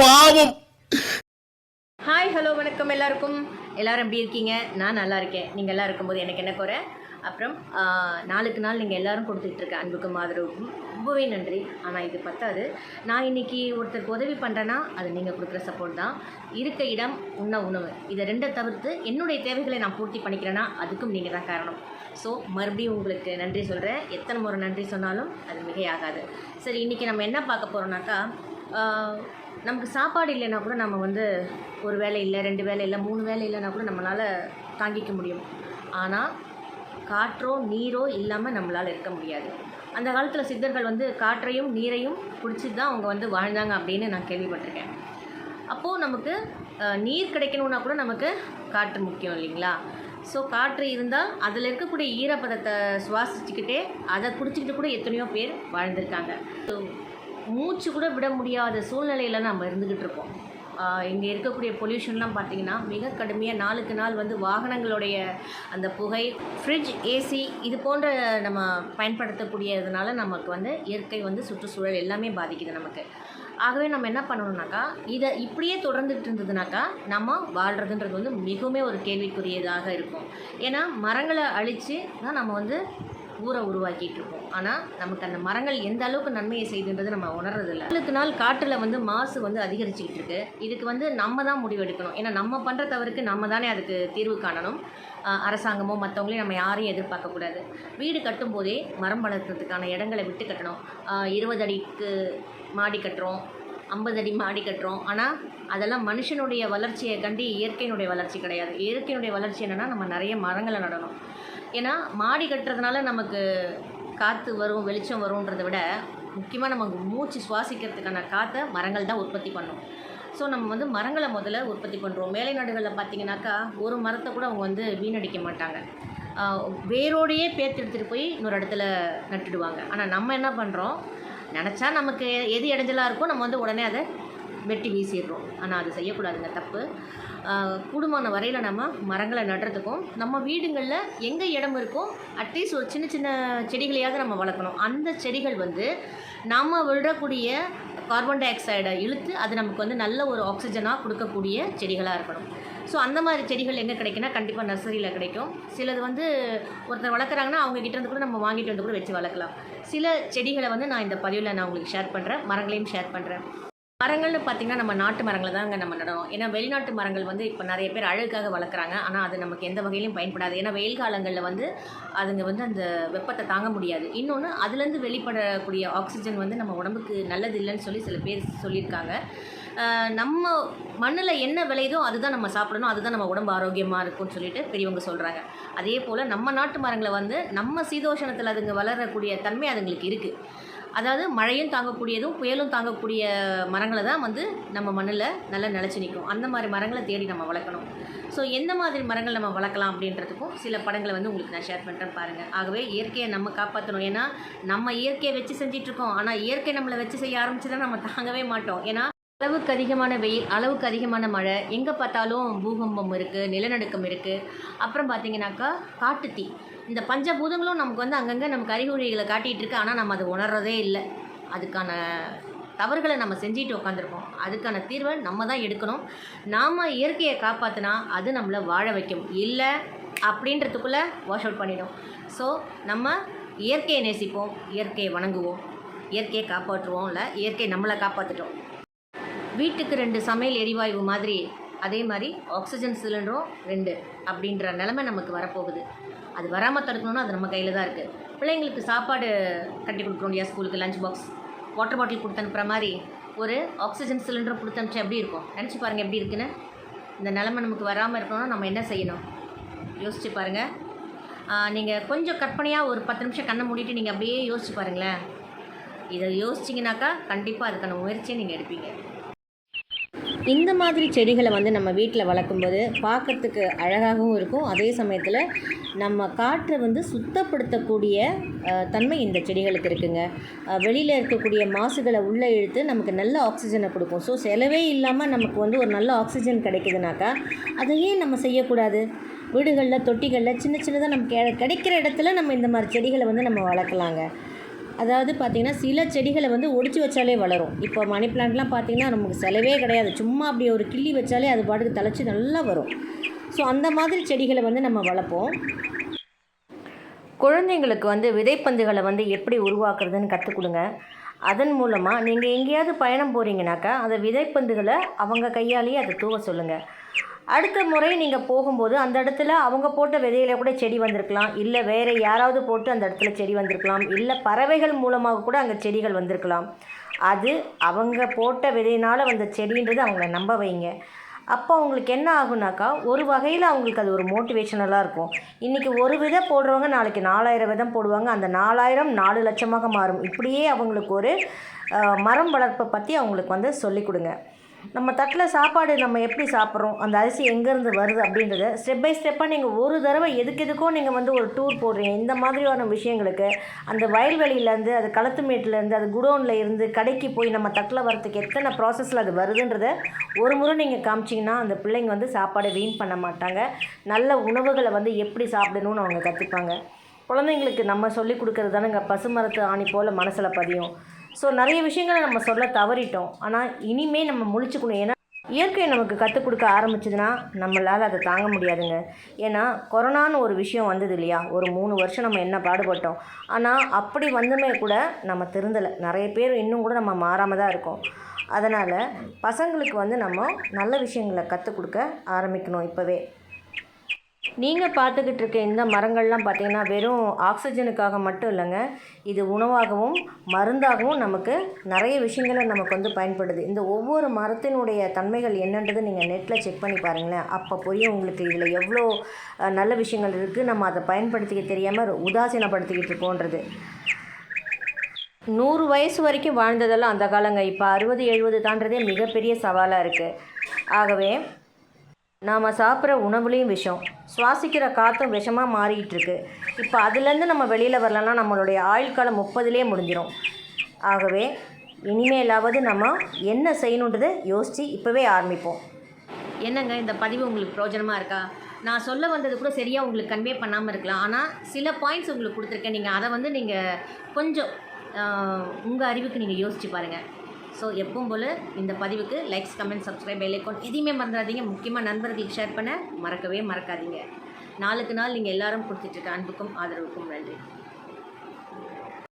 பாவம். Hi hello வணக்கம் எல்லாருக்கும். எல்லாரும் எப்படி இருக்கீங்க? நான் நல்லா இருக்கேன். நீங்கள் எல்லாம் இருக்கும்போது எனக்கு என்ன குறை? அப்புறம் நாளுக்கு நாள் நீங்கள் எல்லாரும் கொடுத்துட்டு இருக்க அன்புக்கும் ஆதரவுக்கும் ரொம்பவே நன்றி. ஆனால் இது பத்தாது. நான் இன்னைக்கு ஒருத்தருக்கு உதவி பண்ணுறேன்னா அது நீங்கள் கொடுக்குற சப்போர்ட் தான். இருக்க இடம் உண்ண உணவு. இதை ரெண்டை தவிர்த்து என்னுடைய தேவைகளை நான் பூர்த்தி பண்ணிக்கிறேன்னா அதுக்கும் நீங்கள் தான் காரணம். ஸோ மறுபடியும் உங்களுக்கு நன்றி சொல்கிறேன் எத்தனை முறை நன்றி சொன்னாலும் அது மிகையாகாது. சரி இன்றைக்கி நம்ம என்ன பார்க்க போகிறோம்னாக்கா நமக்கு சாப்பாடு இல்லைன்னா கூட நம்ம வந்து ஒரு வேலை இல்லை ரெண்டு வேலை இல்லை மூணு வேலை இல்லைன்னா கூட நம்மளால் தாங்கிக்க முடியும். ஆனால் காற்றோ நீரோ இல்லாமல் நம்மளால் இருக்க முடியாது. அந்த காலத்தில் சித்தர்கள் வந்து காற்றையும் நீரையும் குடிச்சு தான் அவங்க வந்து வாழ்ந்தாங்க அப்படின்னு நான் கேள்விப்பட்டிருக்கேன். அப்போது நமக்கு நீர் கிடைக்கணுன்னா கூட நமக்கு காற்று முக்கியம் இல்லைங்களா? ஸோ காற்று இருந்தால் அதில் இருக்கக்கூடிய ஈரப்பதத்தை சுவாசிச்சுக்கிட்டே அதை குடிச்சிக்கிட்டு கூட எத்தனையோ பேர் வாழ்ந்திருக்காங்க. ஸோ மூச்சு கூட விட முடியாத சூழ்நிலையில் நம்ம இருந்துக்கிட்டு இருக்கோம். இங்கே இருக்கக்கூடிய பொல்யூஷன்லாம் பார்த்திங்கன்னா மிக கடுமையாக நாளுக்கு நாள் வந்து வாகனங்களுடைய அந்த புகை ஃப்ரிட்ஜ் ஏசி இது போன்ற நம்ம பயன்படுத்தக்கூடியதுனால நமக்கு வந்து இயற்கை வந்து சுற்றுச்சூழல் எல்லாமே பாதிக்குது நமக்கு. ஆகவே நம்ம என்ன பண்ணணும்னாக்கா இதை இப்படியே தொடர்ந்துட்டு இருந்ததுனாக்கா நம்ம வாழ்கிறதுன்றது வந்து மிகவும் ஒரு கேள்விக்குரியதாக இருக்கும். ஏன்னா மரங்களை அழித்து தான் நம்ம வந்து ஊரை உருவாக்கிட்டு இருக்கோம் ஆனால் நமக்கு அந்த மரங்கள் எந்த அளவுக்கு நன்மையை செய்துன்றது நம்ம உணர்றதில்ல. நாளுக்கு நாள் காற்றில் வந்து மாசு வந்து அதிகரிச்சுக்கிட்டு இருக்கு இதுக்கு வந்து நம்ம தான் முடிவெடுக்கணும். ஏன்னா நம்ம பண்ணுற தவறுக்கு நம்ம தானே அதுக்கு தீர்வு காணணும். அரசாங்கமோ மற்றவங்களையும் நம்ம யாரையும் எதிர்பார்க்கக்கூடாது வீடு கட்டும்போதே மரம் வளர்க்கறதுக்கான இடங்களை விட்டு கட்டணும். இருபது அடிக்கு மாடி கட்டுறோம் ஐம்பது அடி மாடி கட்டுறோம். ஆனால் அதெல்லாம் மனுஷனுடைய வளர்ச்சியை கண்டி இயற்கையினுடைய வளர்ச்சி கிடையாது. இயற்கையினுடைய வளர்ச்சி என்னென்னா நம்ம நிறைய மரங்களை நடணும். ஏன்னா மாடி கட்டுறதுனால நமக்கு காற்று வரும் வெளிச்சம் வரும்ன்றதை விட முக்கியமாக நமக்கு மூச்சு சுவாசிக்கிறதுக்கான காற்றை மரங்கள் தான் உற்பத்தி பண்ணும். ஸோ நம்ம வந்து மரங்களை முதல்ல உற்பத்தி பண்ணுறோம் மேலை நாடுகளில் பார்த்தீங்கன்னாக்கா ஒரு மரத்தை கூட அவங்க வந்து வீணடிக்க மாட்டாங்க. வேரோடையே பேர்த்து எடுத்துகிட்டு போய் இன்னொரு இடத்துல நட்டுடுவாங்க. ஆனால் நம்ம என்ன பண்ணுறோம் நினச்சா நமக்கு எது இடைஞ்சலாக இருக்கோ நம்ம வந்து உடனே அதை வெட்டி வீசிடுறோம். ஆனால் அது செய்யக்கூடாதுங்க தப்பு. கூடுமான வரையில் நம்ம மரங்களை நடுறதுக்கும் நம்ம வீடுங்களில் எங்கே இடம் இருக்கோ அட்லீஸ்ட் ஒரு சின்ன சின்ன செடிகளையாவது நம்ம வளர்க்கணும். அந்த செடிகள் வந்து நம்ம விடக்கூடிய கார்பன் டை ஆக்சைடை இழுத்து அது நமக்கு வந்து நல்ல ஒரு ஆக்சிஜனாக கொடுக்கக்கூடிய செடிகளாக இருக்கணும். ஸோ அந்த மாதிரி செடிகள் எங்கே கிடைக்குன்னா கண்டிப்பாக நர்சரியில் கிடைக்கும். சிலது வந்து ஒருத்தர் வளர்க்குறாங்கன்னா அவங்க இருந்து கூட நம்ம வாங்கிட்டு வந்து கூட வச்சு வளர்க்கலாம். சில செடிகளை வந்து நான் இந்த பதிவில் நான் உங்களுக்கு ஷேர் பண்ணுறேன் மரங்களையும் ஷேர் பண்ணுறேன் மரங்கள்னு பார்த்திங்கன்னா நம்ம நாட்டு மரங்களை தாங்க நம்ம நடணும் ஏன்னா வெளிநாட்டு மரங்கள் வந்து இப்போ நிறைய பேர் அழகுக்காக வளர்க்குறாங்க. ஆனால் அது நமக்கு எந்த வகையிலும் பயன்படாது. ஏன்னா வெயில் காலங்களில் வந்து அதுங்க வந்து அந்த வெப்பத்தை தாங்க முடியாது. இன்னொன்று அதுலேருந்து வெளிப்படக்கூடிய ஆக்சிஜன் வந்து நம்ம உடம்புக்கு நல்லது இல்லைன்னு சொல்லி சில பேர் சொல்லியிருக்காங்க. நம்ம மண்ணில் என்ன விளையுதோ அதுதான் நம்ம சாப்பிடணும். அதுதான் நம்ம உடம்பு ஆரோக்கியமாக இருக்கும்னு சொல்லிட்டு பெரியவங்க சொல்கிறாங்க அதே போல் நம்ம நாட்டு மரங்களை வந்து நம்ம சீதோஷணத்தில் அதுங்க வளரக்கூடிய தன்மை அதுங்களுக்கு இருக்குது அதாவது மழையும் தாங்கக்கூடியதும் புயலும் தாங்கக்கூடிய மரங்களை தான் வந்து நம்ம மண்ணில் நல்லா நிலச்சி நிற்கும் அந்த மாதிரி மரங்களை தேடி நம்ம வளர்க்கணும். ஸோ எந்த மாதிரி மரங்கள் நம்ம வளர்க்கலாம் அப்படின்றதுக்கும் சில படங்களை வந்து உங்களுக்கு நான் ஷேர் பண்ணுறேன் பாருங்கள் ஆகவே இயற்கையை நம்ம காப்பாற்றணும் ஏன்னா நம்ம இயற்கையை வச்சு செஞ்சிட்ருக்கோம் ஆனால் இயற்கை நம்மளை வச்சு செய்ய ஆரம்பிச்சுதான் நம்ம தாங்கவே மாட்டோம். ஏன்னா அளவுக்கு அதிகமான வெயில் அளவுக்கு அதிகமான மழை. எங்கே பார்த்தாலும் பூகம்பம் இருக்குது நிலநடுக்கம் இருக்குது அப்புறம் பார்த்தீங்கன்னாக்கா காட்டுத்தீ இந்த பஞ்சபூதங்களும் நமக்கு வந்து அங்கங்கே நமக்கு அறிகுறிகளை காட்டிகிட்டு இருக்கு. ஆனால் நம்ம அதை உணர்றதே இல்லை. அதுக்கான தவறுகளை நம்ம செஞ்சுட்டு உட்காந்துருக்கோம் அதுக்கான தீர்வை நம்ம தான் எடுக்கணும். நாம் இயற்கையை காப்பாற்றினா அது நம்மளை வாழ வைக்கும். இல்லை அப்படின்றதுக்குள்ளே வாஷ் அவுட் பண்ணிடும். ஸோ நம்ம இயற்கையை நேசிப்போம் இயற்கையை வணங்குவோம் இயற்கையை காப்பாற்றுவோம் இல்லை இயற்கை நம்மளை காப்பாற்றிட்டோம் வீட்டுக்கு ரெண்டு சமையல் எரிவாயு மாதிரி அதே மாதிரி ஆக்சிஜன் சிலிண்டரும் ரெண்டு அப்படின்ற நிலமை நமக்கு வரப்போகுது. அது வராமல் தடுக்கணும்னா அது நம்ம கையில் தான் இருக்குது பிள்ளைங்களுக்கு சாப்பாடு கட்டி கொடுக்குறோம் இல்லையா ஸ்கூலுக்கு லஞ்ச் பாக்ஸ் வாட்டர் பாட்டில் கொடுத்து அனுப்புகிற மாதிரி ஒரு ஆக்சிஜன் சிலிண்டர் கொடுத்து அனுப்பிச்சா எப்படி இருக்கும்? நினச்சி பாருங்கள் எப்படி இருக்குன்னு. இந்த நிலமை நமக்கு வராமல் இருக்கணும்னா நம்ம என்ன செய்யணும்? யோசிச்சு பாருங்கள் நீங்கள் கொஞ்சம் கற்பனையாக ஒரு பத்து நிமிஷம் கண்ணை மூடிட்டு நீங்கள் அப்படியே யோசிச்சு பாருங்களேன். இதை யோசிச்சிங்கனாக்கா கண்டிப்பாக அதுக்கான முயற்சியை நீங்கள் எடுப்பீங்க. இந்த மாதிரி செடிகளை வந்து நம்ம வீட்டில் வளர்க்கும்போது பார்க்குறதுக்கு அழகாகவும் இருக்கும். அதே சமயத்தில் நம்ம காற்றை வந்து சுத்தப்படுத்தக்கூடிய தன்மை இந்த செடிகளுக்கு இருக்குங்க. வெளியில் இருக்கக்கூடிய மாசுகளை உள்ளே இழுத்து நமக்கு நல்ல ஆக்சிஜனை கொடுக்கும். ஸோ செலவே இல்லாமல் நமக்கு வந்து ஒரு நல்ல ஆக்சிஜன் கிடைக்குதுனாக்கா அதை ஏன் நம்ம செய்யக்கூடாது? வீடுகளில் தொட்டிகளில் சின்ன சின்னதாக நமக்கு கிடைக்கிற இடத்துல நம்ம இந்த மாதிரி செடிகளை வந்து நம்ம வளர்க்கலாங்க. அதாவது பார்த்தீங்கன்னா சில செடிகளை வந்து ஒடிச்சு வச்சாலே வளரும். இப்போ மணி பிளான்ட்லாம் பார்த்தீங்கன்னா நமக்கு செலவே கிடையாது. சும்மா அப்படி ஒரு கிள்ளி வச்சாலே அது பாட்டுக்கு தலைச்சி நல்லா வரும். ஸோ அந்த மாதிரி செடிகளை வந்து நம்ம வளர்ப்போம். குழந்தைங்களுக்கு வந்து விதைப்பந்துகளை வந்து எப்படி உருவாக்குறதுன்னு கற்றுக் கொடுங்க. அதன் மூலமாக நீங்கள் எங்கேயாவது பயணம் போகிறீங்கனாக்கா அந்த விதைப்பந்துகளை அவங்க கையாலேயே அதை தூவ சொல்லுங்கள் அடுத்த முறை நீங்கள் போகும்போது அந்த இடத்துல அவங்க போட்ட விதையில கூட செடி வந்திருக்கலாம். இல்லை வேறு யாராவது போட்டு அந்த இடத்துல செடி வந்திருக்கலாம். இல்லை பறவைகள் மூலமாக கூட அங்கே செடிகள் வந்திருக்கலாம். அது அவங்க போட்ட விதையினால் வந்த செடின்றது அவங்கள நம்ப வைங்க. அப்போ அவங்களுக்கு என்ன ஆகுனாக்கா ஒரு வகையில் அவங்களுக்கு அது ஒரு மோட்டிவேஷனலாக இருக்கும். இன்றைக்கி ஒரு விதை போடுறவங்க நாளைக்கு நாலாயிரம் விதம் போடுவாங்க. அந்த நாலாயிரம் நாலு லட்சமாக மாறும். இப்படியே அவங்களுக்கு ஒரு மரம் வளர்ப்பை பற்றி அவங்களுக்கு வந்து சொல்லிக் கொடுங்க. நம்ம தட்டில் சாப்பாடு நம்ம எப்படி சாப்பிட்றோம்? அந்த அரிசி எங்கேருந்து வருது அப்படின்றத ஸ்டெப் பை ஸ்டெப்பாக நீங்கள் ஒரு தடவை எதுக்கு எதுக்கோ நீங்கள் வந்து ஒரு டூர் போடுறீங்க. இந்த மாதிரியான விஷயங்களுக்கு அந்த வயல்வெளியிலேருந்து அது களத்துமேட்டிலேருந்து அது குடோனில் இருந்து கடைக்கு போய் நம்ம தட்டில் வரத்துக்கு எத்தனை ப்ராசஸில் அது வருதுன்றத ஒரு முறை நீங்கள் காமிச்சிங்கன்னா அந்த பிள்ளைங்க வந்து சாப்பாடை வீண் பண்ண மாட்டாங்க. நல்ல உணவுகளை வந்து எப்படி சாப்பிடணும்னு அவங்க கற்றுப்பாங்க குழந்தைங்களுக்கு நம்ம சொல்லி கொடுக்குறது தானேங்க. பசுமரத்து ஆணி போல் மனசில் பதியும். ஸோ நிறைய விஷயங்களை நம்ம சொல்ல தவறிட்டோம். ஆனால் இனிமேல் நம்ம முழிச்சுக்கணும். ஏன்னா இயற்கை நமக்கு கற்றுக் கொடுக்க ஆரம்பிச்சதுன்னா நம்மளால் அதை தாங்க முடியாதுங்க. ஏன்னா கொரோனான்னு ஒரு விஷயம் வந்தது இல்லையா? ஒரு மூணு வருஷம் நம்ம என்ன பாடுபட்டோம். ஆனால் அப்படி வந்துமே கூட நம்ம திருந்தலை. நிறைய பேர் இன்னும் கூட நம்ம மாறாமல் தான் இருக்கோம். அதனால் பசங்களுக்கு வந்து நம்ம நல்ல விஷயங்களை கற்றுக் கொடுக்க ஆரம்பிக்கணும் இப்போவே. நீங்கள் பார்த்துக்கிட்டு இருக்க இந்த மரங்கள்லாம் பார்த்தீங்கன்னா வெறும் ஆக்சிஜனுக்காக மட்டும் இல்லைங்க. இது உணவாகவும் மருந்தாகவும் நமக்கு நிறைய விஷயங்களை நமக்கு வந்து பயன்படுது. இந்த ஒவ்வொரு மரத்தினுடைய தன்மைகள் என்னன்றது நீங்கள் நெட்டில் செக் பண்ணி பாருங்களேன். அப்போ புரியும் உங்களுக்கு இதில் எவ்வளோ நல்ல விஷயங்கள் இருக்குது. நம்ம அதை பயன்படுத்திக்க தெரியாமல் உதாசீனப்படுத்திக்கிட்டு இருக்கோன்றது. நூறு வயசு வரைக்கும் வாழ்ந்ததெல்லாம் அந்த காலங்க. இப்போ அறுபது எழுபது தாண்டதே மிகப்பெரிய சவாலாக இருக்குது ஆகவே நாம் சாப்பிட்ற உணவுலேயும் விஷம். சுவாசிக்கிற காற்றும் விஷமாக மாறிக்கிட்டு இருக்கு இப்போ அதுலேருந்து நம்ம வெளியில் வரலன்னா நம்மளுடைய ஆயுள் காலம் முப்பதுலேயே முடிஞ்சிடும் ஆகவே இனிமேலாவது நம்ம என்ன செய்யணுன்றதை யோசித்து இப்போவே ஆரம்பிப்போம். என்னங்க இந்த பதிவு உங்களுக்கு பிரயோஜனமாக இருக்கா? நான் சொல்ல வந்தது கூட சரியாக உங்களுக்கு கன்வே பண்ணாமல் இருக்கலாம். ஆனால் சில பாயிண்ட்ஸ் உங்களுக்கு கொடுத்துருக்கேன். நீங்கள் அதை வந்து நீங்கள் கொஞ்சம் உங்கள் அறிவுக்கு நீங்கள் யோசித்து பாருங்கள் ஸோ எப்பவும் போல் இந்த பதிவுக்கு லைக்ஸ் கமெண்ட் சப்ஸ்கிரைப் பெல்லைக்கோன் எதையுமே மறந்துடாதீங்க. முக்கியமாக நண்பர்களுக்கு ஷேர் பண்ண மறக்கவே மறக்காதீங்க. நாளுக்கு நாள் நீங்கள் எல்லாரும் கொடுத்துட்ருக்க அன்புக்கும் ஆதரவுக்கும் நன்றி.